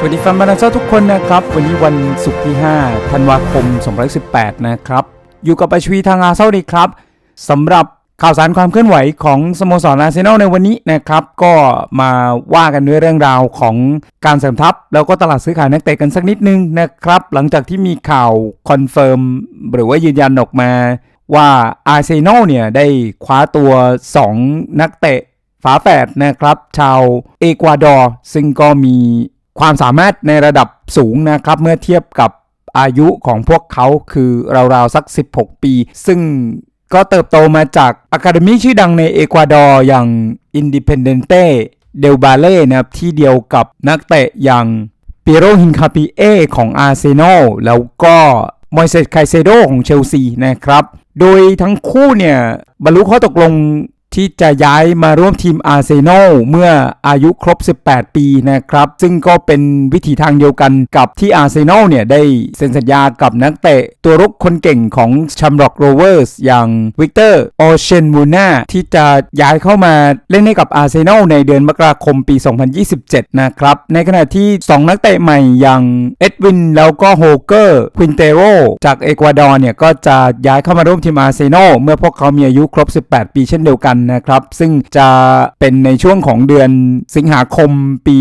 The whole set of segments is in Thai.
สวัสดีแฟนบอลเซอร์ทุกคนนะครับ วันนี้วันศุกร์ที่ 5 ธันวาคม 2018 นะครับ อยู่กับประชวีทางอาเซาดีครับสำหรับข่าวสารความเคลื่อนไหวของสโมสรอาร์เซนอลในวันนี้นะครับ ก็มาว่ากันด้วยเรื่องราวของการเสริมทัพ แล้วก็ตลาดซื้อขายนักเตะกันสักนิดนึงนะครับ หลังจากที่มีข่าวคอนเฟิร์มหรือว่ายืนยันออกมา ว่าอาร์เซนอลเนี่ยได้คว้าตัว 2 นักเตะฝาแฝดนะครับ ชาวเอกวาดอร์ซึ่งก็มี ความสามารถในระดับสูงนะครับ เมื่อเทียบกับอายุของพวกเขาคือราวๆสัก 16 ปี ซึ่งก็เติบโตมาจากอะคาเดมีชื่อดังในเอกวาดอร์อย่าง Independente del Valle นะครับที่เดียวกับนักเตะอย่างเปียโรฮินคาปิเอของอาร์เซนอลแล้วก็มอยเซสไคเซโดของเชลซีนะครับ โดยทั้งคู่เนี่ยบรรลุข้อตกลง ที่จะย้ายมาร่วมทีมอาร์เซนอลเมื่ออายุครบ 18 ปีนะครับ ซึ่งก็เป็นวิถีทางเดียวกันกับที่อาร์เซนอลเนี่ย ได้เซ็นสัญญากับนักเตะตัวรุกคนเก่งของชัมร็อกโรเวอร์สอย่างวิกเตอร์โอเชนมูน่าที่จะย้ายเข้ามาเล่นให้กับอาร์เซนอลในเดือนมกราคมปี 2027 นะครับ ในขณะที่ 2 นักเตะใหม่อย่างเอ็ดวินแล้วก็โฮเกอร์ควินเตโรจากเอกวาดอร์เนี่ยก็จะย้ายเข้ามาร่วมทีมอาร์เซนอลเมื่อพวกเขามีอายุครบ 18 ปีเช่นเดียวกันนะครับ ซึ่งจะเป็นในช่วงของเดือนสิงหาคมปี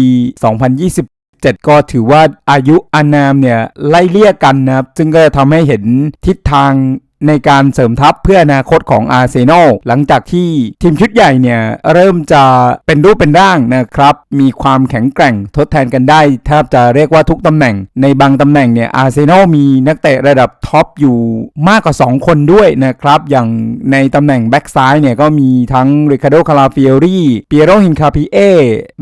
2027ก็ถือว่าอายุอานามเนี่ยไล่เลี่ยกันนะครับ ซึ่งก็จะทำให้เห็นทิศทาง ในการเสริมทัพเพื่ออนาคตของอาร์เซนอลหลังจากที่ทีมชุดใหญ่เนี่ยเริ่มจะเป็นรูปเป็นร่างนะครับ มีความแข็งแกร่งทดแทนกันได้แทบจะเรียกว่าทุกตำแหน่ง ในบางตำแหน่งเนี่ยอาร์เซนอลมีนักเตะระดับท็อปอยู่มากกว่า 2 คนด้วยนะครับ อย่างในตำแหน่งแบ็กซ้ายเนี่ยก็มีทั้งริคาโดคาราฟิเอรี่เปียโรฮินคาปิเอ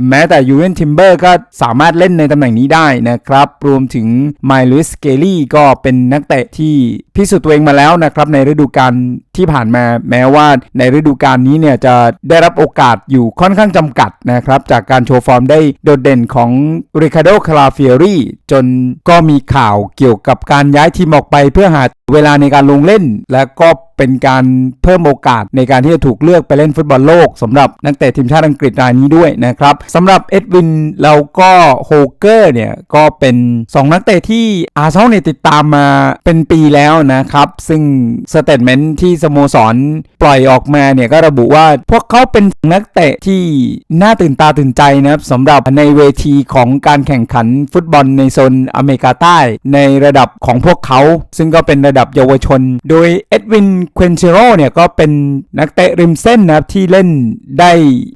แม้แต่ยูเวนทิมเบอร์ก็สามารถเล่นในตำแหน่งนี้ได้นะครับ รวมถึงไมลุสเกลี่ก็เป็นนักเตะที่พิสูจน์ตัวเองมาแล้วนะครับในฤดูกาล ที่ผ่านมาแม้ว่าในฤดูกาลนี้เนี่ยจะได้รับโอกาสอยู่ค่อนข้างจำกัดนะครับ จากการโชว์ฟอร์มได้โดดเด่นของริคาโดคาราฟิเอรีจนก็มีข่าวเกี่ยวกับการย้ายทีมออกไปเพื่อหาเวลาในการลงเล่น และก็เป็นการเพิ่มโอกาสในการที่จะถูกเลือกไปเล่นฟุตบอลโลกสำหรับนักเตะทีมชาติอังกฤษรายนี้ด้วยนะครับสำหรับเอ็ดวินแล้วก็โฮเกอร์เนี่ย ก็เป็น 2 นักเตะที่อาร์เซนอลเนี่ยติดตามมาเป็นปีแล้วนะครับ ซึ่งสเตทเมนต์ที่สโมสรปล่อยออกมาเนี่ยก็ระบุว่าพวกเขาเป็นนักเตะที่น่าตื่นตาตื่นใจนะครับสำหรับในเวทีของการแข่งขันฟุตบอลในโซนอเมริกาใต้ ในระดับของพวกเขา ซึ่งก็เป็นระดับเยาวชน โดยเอ็ดวินเควนเชโรเนี่ยก็เป็นนักเตะริมเส้นนะครับที่เล่นได้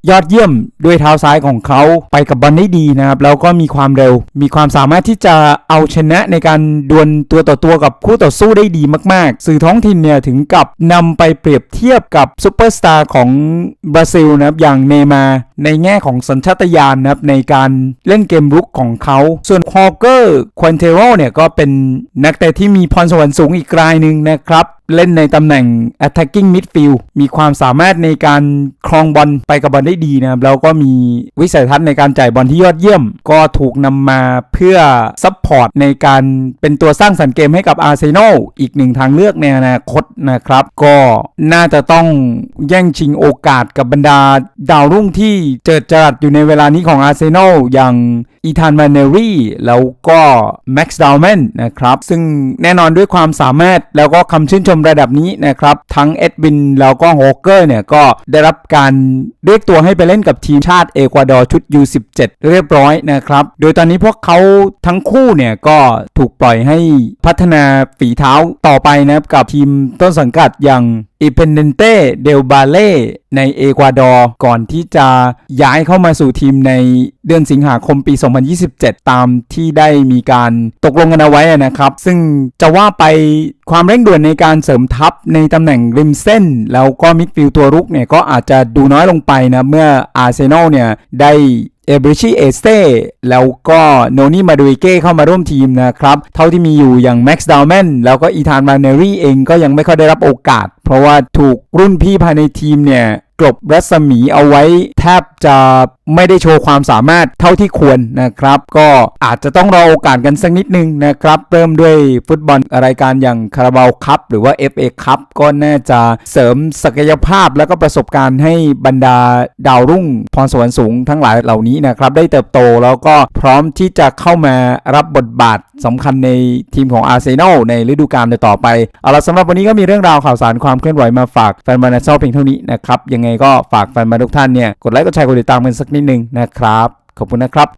ยอดเยี่ยมด้วยเท้าซ้ายของเขาไปกับบอลได้ดีนะครับแล้วก็มีความเร็ว มีความสามารถที่จะเอาชนะในการดวลตัวต่อตัวกับคู่ต่อสู้ได้ดีมาก ๆ สื่อท้องถิ่นเนี่ยถึงกับนำไปเปรียบเทียบกับซูเปอร์สตาร์ของบราซิลนะครับอย่างเนมา ในแง่ของสัญชาตญาณนะครับในการเล่นเกมรุกของเขา ส่วนฮอเกอร์ควนเทโรเนี่ยก็เป็นนักเตะที่มีพรสวรรค์สูงอีกรายหนึ่งนะครับ เล่นในตำแหน่ง attacking midfield มีความสามารถในการครองบอลไปกับบอลได้ดีนะครับแล้วก็มีวิสัยทัศน์ในการจ่ายบอลที่ยอดเยี่ยม ก็ถูกนำมาเพื่อซัพพอร์ตในการเป็นตัวสร้างสรรค์เกมให้กับอาร์เซนอลอีกหนึ่งทางเลือกในอนาคตนะครับ ก็น่าจะต้องแย่งชิงโอกาสกับบรรดาดาวรุ่งที่เจิดจรัสอยู่ในเวลานี้ของอาร์เซนอลอย่างอีธานมาเนรีแล้วก็แม็กซ์ดาวแมนนะครับ ซึ่งแน่นอนด้วยความสามารถแล้วก็คำชื่นชมระดับนี้นะครับ ทั้งเอ็ดวินแล้วก็โฮเกอร์เนี่ย ก็ได้รับการเรียกตัวให้ไปเล่นกับทีมชาติเอกวาดอร์ชุด U17 เรียบร้อยนะครับ โดยตอนนี้พวกเขาทั้งคู่เนี่ย ก็ถูกปล่อยให้พัฒนาฝีเท้าต่อไปนะครับกับทีมต้นสังกัดอย่าง อิเพนเดนเต้เดลบาเล่ในเอกวาดอร์ก่อนที่จะย้ายเข้ามาสู่ทีมในเดือนสิงหาคมปี 2027 ตามที่ได้มีการตกลงกันเอาไว้นะครับ ซึ่งจะว่าไปความเร่งด่วนในการเสริมทัพในตำแหน่งริมเส้น แล้วก็มิดฟิลด์ตัวรุกเนี่ยก็อาจจะดูน้อยลงไปนะ เมื่ออาร์เซนอลเนี่ยได้ เอบริชิเอสเต้แล้วก็โนนี่มาดูเก้เข้ามาร่วมทีมนะครับ เท่าที่มีอยู่อย่างแม็กซ์ดาวแมนแล้วก็อีธานมาเนรี่เองก็ยังไม่ค่อยได้รับโอกาส เพราะว่าถูกรุ่นพี่ภายในทีมเนี่ย กลบรัศมีเอาไว้ แทบจะไม่ได้โชว์ความสามารถเท่าที่ควรนะครับ ก็อาจจะต้องรอโอกาสกันสักนิดนึงนะครับ เริ่มด้วยฟุตบอลรายการอย่างคาราบาวคัพหรือว่า FA คัพก็น่าจะเสริมศักยภาพแล้วก็ประสบการณ์ให้บรรดาดาวรุ่งพรสวรรค์สูงทั้งหลายเหล่านี้นะครับ ได้เติบโตแล้วก็พร้อมที่จะเข้ามารับบทบาทสำคัญในทีมของอาร์เซนอลในฤดูกาลต่อไปเอาละสำหรับวันนี้ก็มีเรื่องราวข่าวสารความเคลื่อนไหวมาฝากแฟนบอลอาร์เซนอลเพียงเท่านี้นะครับยังไงก็ฝากแฟนบอลทุกท่านเนี่ยกดไลค์กดแชร์กดติดตามกันสักนิดนึงนะครับ ขอบคุณนะครับ